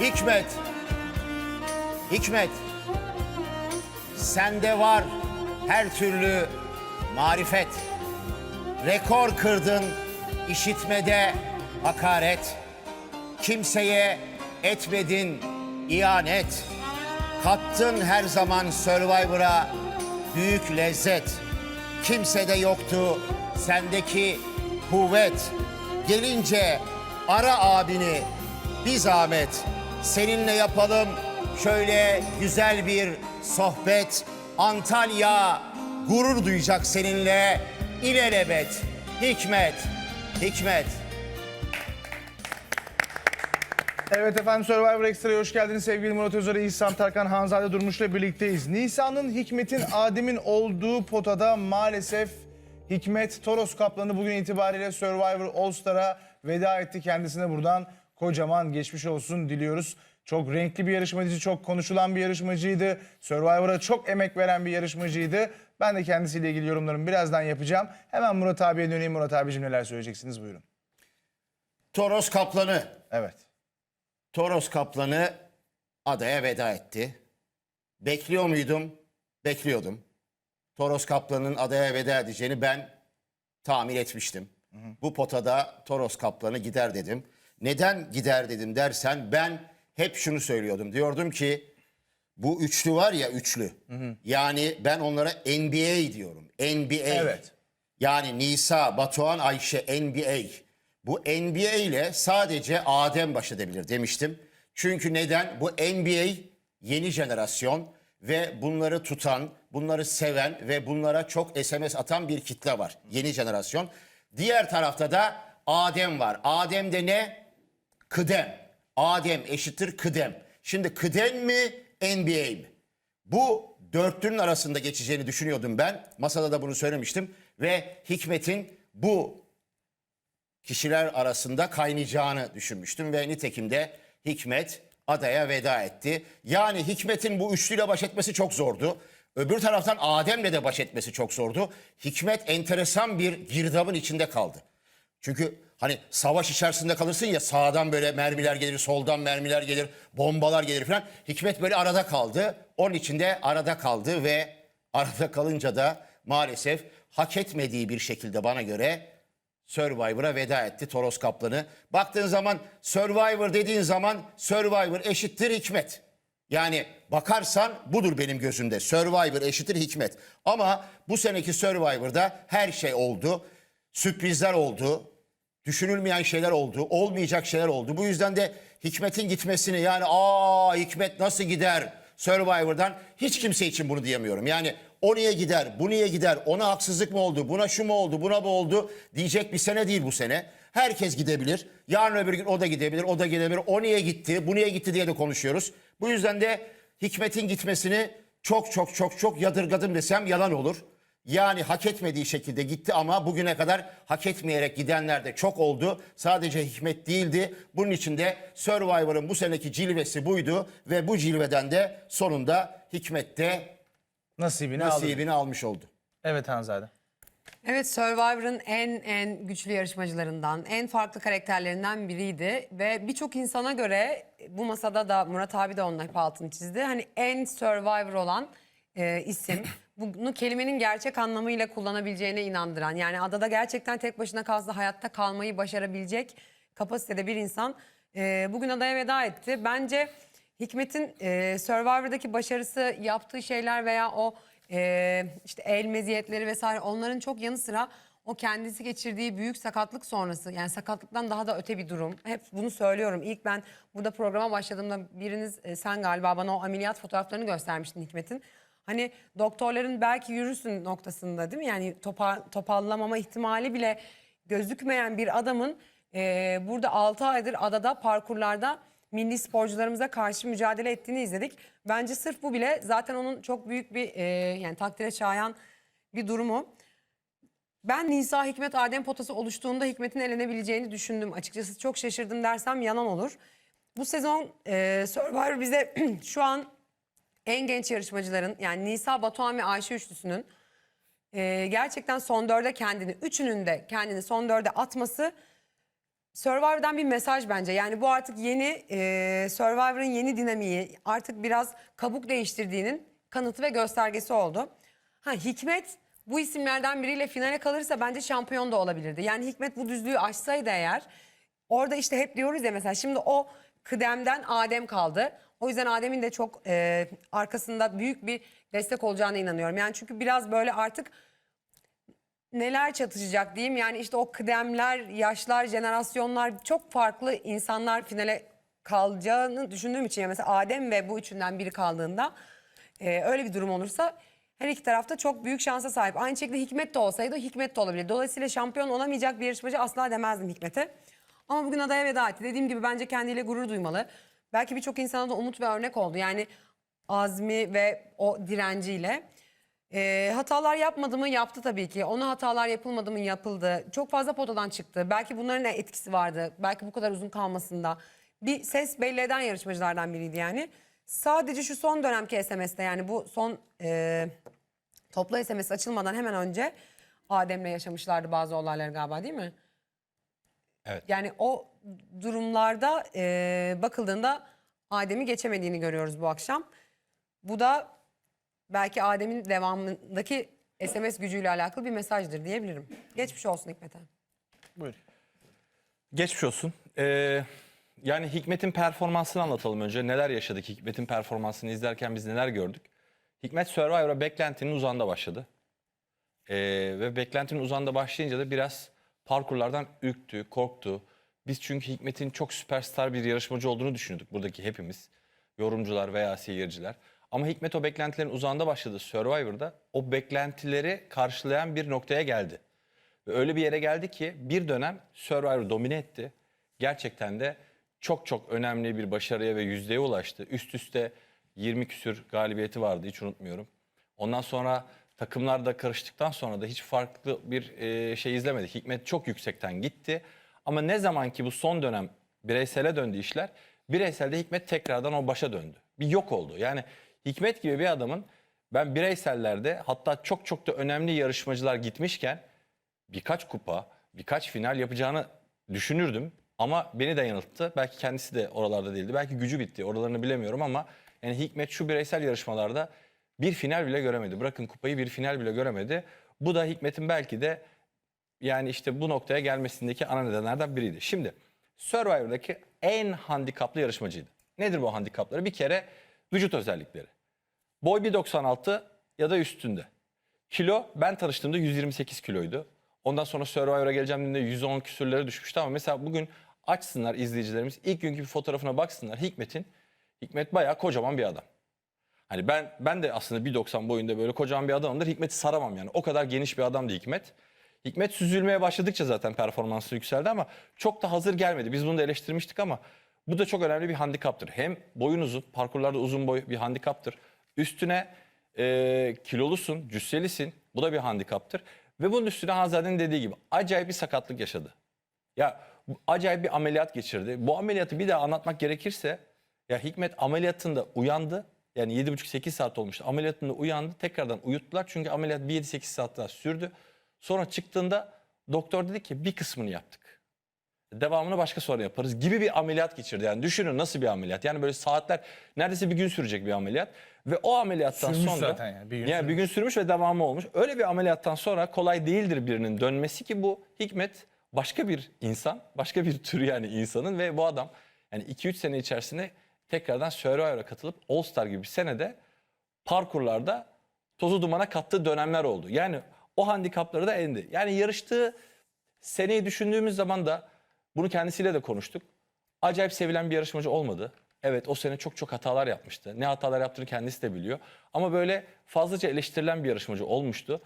Hikmet. Hikmet. Sende var her türlü marifet. Rekor kırdın işitmede hakaret. Kimseye etmedin ihanet. Kattın her zaman Survivor'a büyük lezzet. Kimsede yoktu sendeki kuvvet. Gelince ara abini bir zahmet. Seninle yapalım şöyle güzel bir sohbet. Antalya gurur duyacak seninle ilelebet. Hikmet, Hikmet. Evet efendim Survivor Extra'ya hoş geldiniz. Sevgili Murat Özer, İhsan Tarkan, Hanzade Durmuş'la birlikteyiz. Nisan'ın Hikmet'in Adem'in olduğu potada maalesef Hikmet Toros Kaplanı bugün itibariyle Survivor All Star'a veda etti. Kendisine buradan kocaman geçmiş olsun diliyoruz. Çok renkli bir yarışmacı, çok konuşulan bir yarışmacıydı. Survivor'a çok emek veren bir yarışmacıydı. Ben de kendisiyle ilgili yorumlarımı birazdan yapacağım. Hemen Murat abiye döneyim. Murat abicim neler söyleyeceksiniz buyurun. Toros Kaplanı. Evet. Toros Kaplanı adaya veda etti. Bekliyor muydum? Bekliyordum. Toros Kaplan'ın adaya veda edeceğini ben tahmin etmiştim. Bu potada Toros Kaplanı gider dedim. Neden gider dedim dersen ben hep şunu söylüyordum. Diyordum ki bu üçlü var ya üçlü. Yani ben onlara NBA diyorum. NBA. Evet. Yani Nisa, Batuhan, Ayşe NBA. Bu NBA ile sadece Adem baş edebilir demiştim. Çünkü neden? Bu NBA yeni jenerasyon ve bunları tutan, bunları seven ve bunlara çok SMS atan bir kitle var. Yeni jenerasyon. Diğer tarafta da Adem var. Adem'de ne? Kıdem. Adem eşittir kıdem. Şimdi kıdem mi NBA mi? Bu dörtlünün arasında geçeceğini düşünüyordum ben. Masada da bunu söylemiştim. Ve Hikmet'in bu kişiler arasında kaynayacağını düşünmüştüm. Ve nitekim de Hikmet adaya veda etti. Yani Hikmet'in bu üçlüyle baş etmesi çok zordu. Öbür taraftan Adem'le de baş etmesi çok zordu. Hikmet enteresan bir girdabın içinde kaldı. Çünkü hani savaş içerisinde kalırsın ya sağdan böyle mermiler gelir, soldan mermiler gelir, bombalar gelir falan. Hikmet böyle arada kaldı. Onun içinde arada kaldı ve arada kalınca da maalesef hak etmediği bir şekilde bana göre Survivor'a veda etti Toros Kaplanı. Baktığın zaman Survivor dediğin zaman Survivor eşittir Hikmet. Yani bakarsan budur benim gözümde. Survivor eşittir Hikmet. Ama bu seneki Survivor'da her şey oldu. Sürprizler oldu. Düşünülmeyen şeyler oldu. Olmayacak şeyler oldu. Bu yüzden de Hikmet'in gitmesini yani aa Hikmet nasıl gider Survivor'dan hiç kimse için bunu diyemiyorum. Yani o niye gider, bu niye gider, ona haksızlık mı oldu, buna şu mu oldu, buna bu oldu diyecek bir sene değil bu sene. Herkes gidebilir. Yarın öbür gün o da gidebilir, o da gidebilir. O niye gitti, bu niye gitti diye de konuşuyoruz. Bu yüzden de Hikmet'in gitmesini çok çok çok çok yadırgadım desem yalan olur. Yani hak etmediği şekilde gitti ama bugüne kadar hak etmeyerek gidenler de çok oldu. Sadece Hikmet değildi. Bunun için de Survivor'ın bu seneki cilvesi buydu ve bu cilveden de sonunda Hikmet de Nasibini, aldı. nasibini almış oldu. Evet Hanzade. Evet Survivor'ın en en güçlü yarışmacılarından, en farklı karakterlerinden biriydi ve birçok insana göre bu masada da Murat abi de onun hep altını çizdi. Hani en Survivor olan e, isim. Bunu kelimenin gerçek anlamıyla kullanabileceğine inandıran. Yani adada gerçekten tek başına kalsa hayatta kalmayı başarabilecek kapasitede bir insan. E, bugün adaya veda etti. Bence Hikmet'in e, Survivor'daki başarısı, yaptığı şeyler veya o e, işte el meziyetleri vesaire onların çok yanı sıra o kendisi geçirdiği büyük sakatlık sonrası yani sakatlıktan daha da öte bir durum. Hep bunu söylüyorum. İlk ben burada programa başladığımda biriniz e, sen galiba bana o ameliyat fotoğraflarını göstermiştin Hikmet'in. Hani doktorların belki yürürsün noktasında değil mi? Yani topa, topallamama ihtimali bile gözükmeyen bir adamın e, burada 6 aydır adada parkurlarda milli sporcularımıza karşı mücadele ettiğini izledik. Bence sırf bu bile zaten onun çok büyük bir e, yani takdire şayan bir durumu. Ben Nisa Hikmet Adem potası oluştuğunda Hikmet'in elenebileceğini düşündüm. Açıkçası çok şaşırdım dersem yalan olur. Bu sezon e, Survivor bize şu an en genç yarışmacıların yani Nisa, Batuhan ve Ayşe üçlüsünün e, gerçekten son dörde kendini, üçünün de kendini son dörde atması Survivor'dan bir mesaj bence. Yani bu artık yeni e, Survivor'ın yeni dinamiği artık biraz kabuk değiştirdiğinin kanıtı ve göstergesi oldu. Ha Hikmet bu isimlerden biriyle finale kalırsa bence şampiyon da olabilirdi. Yani Hikmet bu düzlüğü aşsaydı eğer orada işte hep diyoruz ya mesela şimdi o kıdemden Adem kaldı. O yüzden Adem'in de çok e, arkasında büyük bir destek olacağına inanıyorum. Yani çünkü biraz böyle artık neler çatışacak diyeyim. Yani işte o kıdemler, yaşlar, jenerasyonlar çok farklı insanlar finale kalacağını düşündüğüm için. Yani mesela Adem ve bu üçünden biri kaldığında e, öyle bir durum olursa her iki tarafta çok büyük şansa sahip. Aynı şekilde Hikmet de olsaydı Hikmet de olabilir. Dolayısıyla şampiyon olamayacak bir yarışmacı asla demezdim Hikmet'e. Ama bugün adaya veda etti. Dediğim gibi bence kendiyle gurur duymalı. Belki birçok insana da umut ve örnek oldu. Yani azmi ve o direnciyle. Ee, hatalar yapmadı mı? Yaptı tabii ki. Ona hatalar yapılmadı mı? Yapıldı. Çok fazla potadan çıktı. Belki bunların da etkisi vardı. Belki bu kadar uzun kalmasında. Bir ses belli eden yarışmacılardan biriydi yani. Sadece şu son dönemki SMS'te yani bu son e, toplu SMS açılmadan hemen önce Adem'le yaşamışlardı bazı olaylar galiba değil mi? Evet. Yani o durumlarda e, bakıldığında Adem'i geçemediğini görüyoruz bu akşam. Bu da belki Adem'in devamındaki SMS gücüyle alakalı bir mesajdır diyebilirim. Geçmiş olsun Hikmet'e. Buyur. Geçmiş olsun. Ee, yani Hikmet'in performansını anlatalım önce. Neler yaşadık Hikmet'in performansını izlerken biz neler gördük? Hikmet Survivor'a beklentinin uzağında başladı. Ee, ve beklentinin uzağında başlayınca da biraz parkurlardan ürktü, korktu. Biz çünkü Hikmet'in çok süperstar bir yarışmacı olduğunu düşünüyorduk buradaki hepimiz. Yorumcular veya seyirciler. Ama Hikmet o beklentilerin uzağında başladı Survivor'da. O beklentileri karşılayan bir noktaya geldi. Ve öyle bir yere geldi ki bir dönem Survivor domine etti. Gerçekten de çok çok önemli bir başarıya ve yüzdeye ulaştı. Üst üste 20 küsür galibiyeti vardı hiç unutmuyorum. Ondan sonra takımlar da karıştıktan sonra da hiç farklı bir e, şey izlemedik. Hikmet çok yüksekten gitti. Ama ne zaman ki bu son dönem bireysele döndü işler, bireyselde Hikmet tekrardan o başa döndü. Bir yok oldu. Yani Hikmet gibi bir adamın ben bireysellerde hatta çok çok da önemli yarışmacılar gitmişken birkaç kupa, birkaç final yapacağını düşünürdüm. Ama beni de yanılttı. Belki kendisi de oralarda değildi. Belki gücü bitti. Oralarını bilemiyorum ama yani Hikmet şu bireysel yarışmalarda bir final bile göremedi. Bırakın kupayı bir final bile göremedi. Bu da Hikmet'in belki de yani işte bu noktaya gelmesindeki ana nedenlerden biriydi. Şimdi Survivor'daki en handikaplı yarışmacıydı. Nedir bu handikapları? Bir kere vücut özellikleri. Boy 1.96 ya da üstünde. Kilo ben tanıştığımda 128 kiloydu. Ondan sonra Survivor'a geleceğim dediğinde 110 küsürlere düşmüştü ama mesela bugün açsınlar izleyicilerimiz ilk günkü bir fotoğrafına baksınlar Hikmet'in. Hikmet bayağı kocaman bir adam. Hani ben ben de aslında 1.90 boyunda böyle kocaman bir adamımdır. Hikmet'i saramam yani. O kadar geniş bir adamdı Hikmet. Hikmet süzülmeye başladıkça zaten performansı yükseldi ama çok da hazır gelmedi. Biz bunu da eleştirmiştik ama bu da çok önemli bir handikaptır. Hem boyun uzun, parkurlarda uzun boy bir handikaptır. Üstüne e, kilolusun, cüsselisin. Bu da bir handikaptır. Ve bunun üstüne Hanzade'nin dediği gibi acayip bir sakatlık yaşadı. Ya acayip bir ameliyat geçirdi. Bu ameliyatı bir daha anlatmak gerekirse ya Hikmet ameliyatında uyandı. Yani 7,5-8 saat olmuştu. Ameliyatında uyandı. Tekrardan uyuttular. Çünkü ameliyat bir 7-8 saat daha sürdü. Sonra çıktığında doktor dedi ki bir kısmını yaptık. Devamını başka sonra yaparız gibi bir ameliyat geçirdi. Yani düşünün nasıl bir ameliyat. Yani böyle saatler neredeyse bir gün sürecek bir ameliyat. Ve o ameliyattan Sürmüş sonra zaten yani, bir gün yani bir gün sürmüş ve devamı olmuş. Öyle bir ameliyattan sonra kolay değildir birinin dönmesi ki bu Hikmet başka bir insan, başka bir tür yani insanın ve bu adam yani 2-3 sene içerisinde tekrardan Survivor'a katılıp All Star gibi bir senede parkurlarda tozu dumana kattığı dönemler oldu. Yani o handikapları da elinde. Yani yarıştığı seneyi düşündüğümüz zaman da bunu kendisiyle de konuştuk. Acayip sevilen bir yarışmacı olmadı. Evet o sene çok çok hatalar yapmıştı. Ne hatalar yaptığını kendisi de biliyor. Ama böyle fazlaca eleştirilen bir yarışmacı olmuştu.